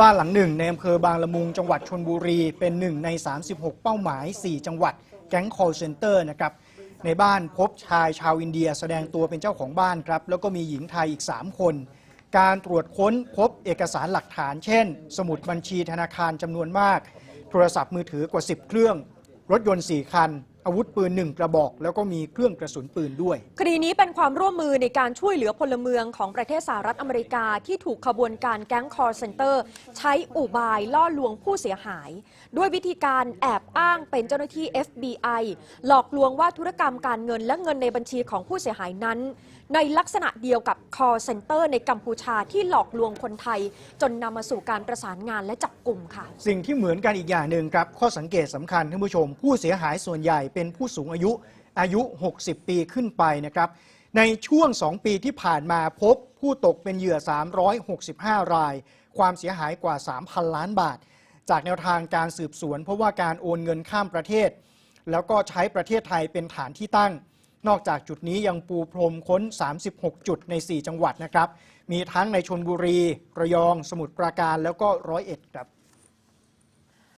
บ้านหลังหนึ่งในอำเภอบางละมุงจังหวัดชนบุรี เป็นหนึ่งใน 36 เป้าหมาย 4 จังหวัด แก๊ง call center นะครับในบ้านพบชายชาวอินเดียแสดงตัวเป็นเจ้าของบ้านครับ แล้วก็มีหญิงไทยอีก 3 คน การตรวจค้นพบเอกสารหลักฐาน เช่น สมุดบัญชีธนาคารจำนวนมาก โทรศัพท์มือถือกว่า 10 เครื่อง รถยนต์ 4 คัน อาวุธปืน1กระบอก แล้วก็มีเครื่องกระสุนปืนด้วย คดีนี้เป็นความร่วมมือในการช่วยเหลือพลเมืองของประเทศสหรัฐอเมริกาที่ถูกขบวนการแก๊งคอร์เซนเตอร์ ใช้อุบายล่อลวงผู้เสียหาย ด้วยวิธีการแอบอ้างเป็นเจ้าหน้าที่ FBI หลอกลวงว่าธุรกรรมการเงินและเงินในบัญชีของผู้เสียหายนั้น ในลักษณะเดียวกับ call center ในกัมพูชาที่หลอกลวงคนไทย จนนำมาสู่การประสานงานและจับกลุ่มค่ะ สิ่งที่เหมือนกันอีกอย่างหนึ่งครับข้อสังเกตสำคัญท่านผู้ชม ผู้เสียหายส่วนใหญ่เป็นผู้สูงอายุอายุ 60 ปีขึ้นไปนะครับ ในช่วง 2 ปีที่ผ่านมาพบผู้ตกเป็นเหยื่อ 365 ราย ความเสียหายกว่า 3,000 ล้านบาท จากแนวทางการสืบสวน เพราะว่าการโอนเงินข้ามประเทศ แล้วก็ใช้ประเทศไทยเป็นฐานที่ตั้ง นอกจากจุดนี้ยังปูพรมค้น 36 จุดใน 4 จังหวัดนะครับ มีทั้งในชนบุรี ระยอง สมุทรปราการแล้วก็ร้อยเอ็ดครับ